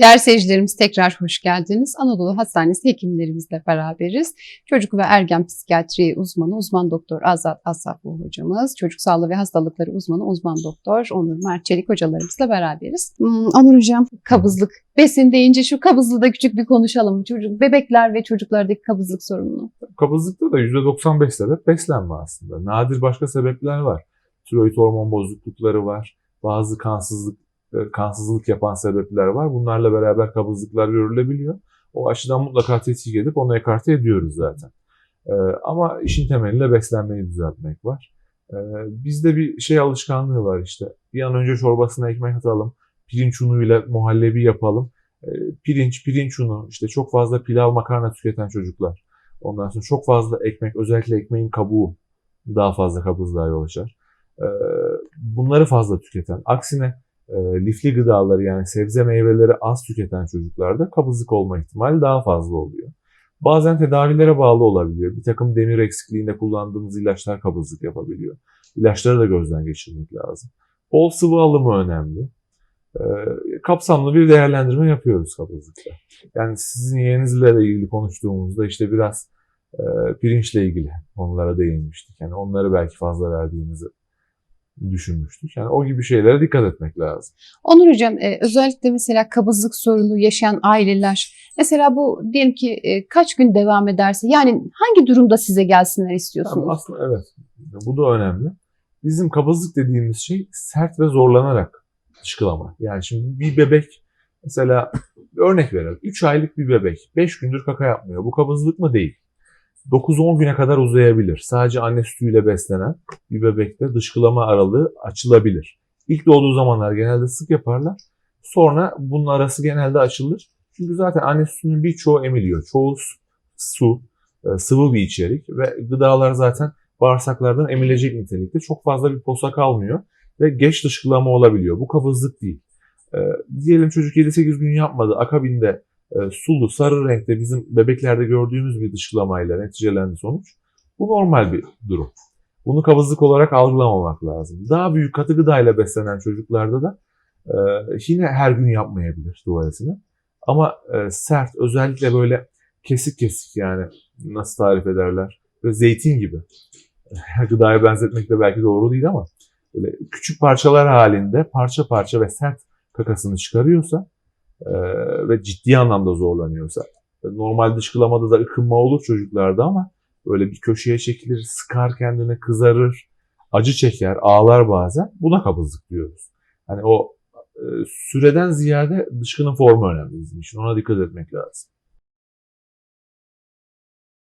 Değerli seyircilerimiz tekrar hoş geldiniz. Anadolu Hastanesi hekimlerimizle beraberiz. Çocuk ve ergen psikiyatri uzmanı uzman doktor Azat Asaflı hocamız, çocuk sağlığı ve hastalıkları uzmanı uzman doktor Onur Mert Çelik hocalarımızla beraberiz. Hmm, Onur hocam kabızlık. Besin deyince şu kabızlığı da küçük bir konuşalım. Çocuk, bebekler ve çocuklardaki kabızlık sorununu. Kabızlıkta da %95 sebep beslenme aslında. Nadir başka sebepler var. Tiroid hormon bozuklukları var. Bazı kansızlık kansızlık yapan sebepler var. Bunlarla beraber kabızlıklar görülebiliyor. O açıdan mutlaka tetkik edip onu ekarte ediyoruz zaten. E, ama işin temelinde beslenmeyi düzeltmek var. E, bizde bir şey alışkanlığı var işte. Bir an önce çorbasına ekmek atalım. Pirinç unuyla muhallebi yapalım. E, pirinç, pirinç unu, işte çok fazla pilav, makarna tüketen çocuklar. Ondan sonra çok fazla ekmek, özellikle ekmeğin kabuğu daha fazla kabızlığa yol açar. E, bunları fazla tüketen, aksine e, lifli gıdaları yani sebze meyveleri az tüketen çocuklarda kabızlık olma ihtimali daha fazla oluyor. Bazen tedavilere bağlı olabiliyor. Bir takım demir eksikliğinde kullandığımız ilaçlar kabızlık yapabiliyor. İlaçları da gözden geçirmek lazım. Bol sıvı alımı önemli. E, kapsamlı bir değerlendirme yapıyoruz kabızlıkta. Yani sizin yeğeninizle ilgili konuştuğumuzda işte biraz e, pirinçle ilgili onlara değinmiştik. Yani onları belki fazla verdiğinizi düşünmüştük. Yani o gibi şeylere dikkat etmek lazım. Onur hocam e, özellikle mesela kabızlık sorunu yaşayan aileler mesela bu diyelim ki e, kaç gün devam ederse yani hangi durumda size gelsinler istiyorsunuz? Yani aslında evet. Bu da önemli. Bizim kabızlık dediğimiz şey sert ve zorlanarak dışkılama. Yani şimdi bir bebek mesela örnek verelim. 3 aylık bir bebek 5 gündür kaka yapmıyor. Bu kabızlık mı? Değil. 9-10 güne kadar uzayabilir. Sadece anne sütüyle beslenen bir bebekte dışkılama aralığı açılabilir. İlk doğduğu zamanlar genelde sık yaparlar. Sonra bunun arası genelde açılır. Çünkü zaten anne sütünün birçoğu emiliyor. Çoğu su, e, sıvı bir içerik ve gıdalar zaten bağırsaklardan emilecek nitelikte. Çok fazla bir posa kalmıyor ve geç dışkılama olabiliyor. Bu kabızlık değil. E, diyelim çocuk 7-8 gün yapmadı. Akabinde sulu, sarı renkte bizim bebeklerde gördüğümüz bir dışkılamayla neticelendi sonuç. Bu normal bir durum. Bunu kabızlık olarak algılamamak lazım. Daha büyük katı gıdayla beslenen çocuklarda da e, yine her gün yapmayabilir tuvaletini. Ama e, sert, özellikle böyle kesik kesik yani nasıl tarif ederler? Böyle zeytin gibi. Gıdaya benzetmek de belki doğru değil ama böyle küçük parçalar halinde parça parça ve sert kakasını çıkarıyorsa e, ve ciddi anlamda zorlanıyorsa normal dışkılamada da ıkınma olur çocuklarda ama böyle bir köşeye çekilir, sıkar kendini, kızarır, acı çeker, ağlar bazen. Buna kabızlık diyoruz. Hani o e, süreden ziyade dışkının formu önemli bizim için. Ona dikkat etmek lazım.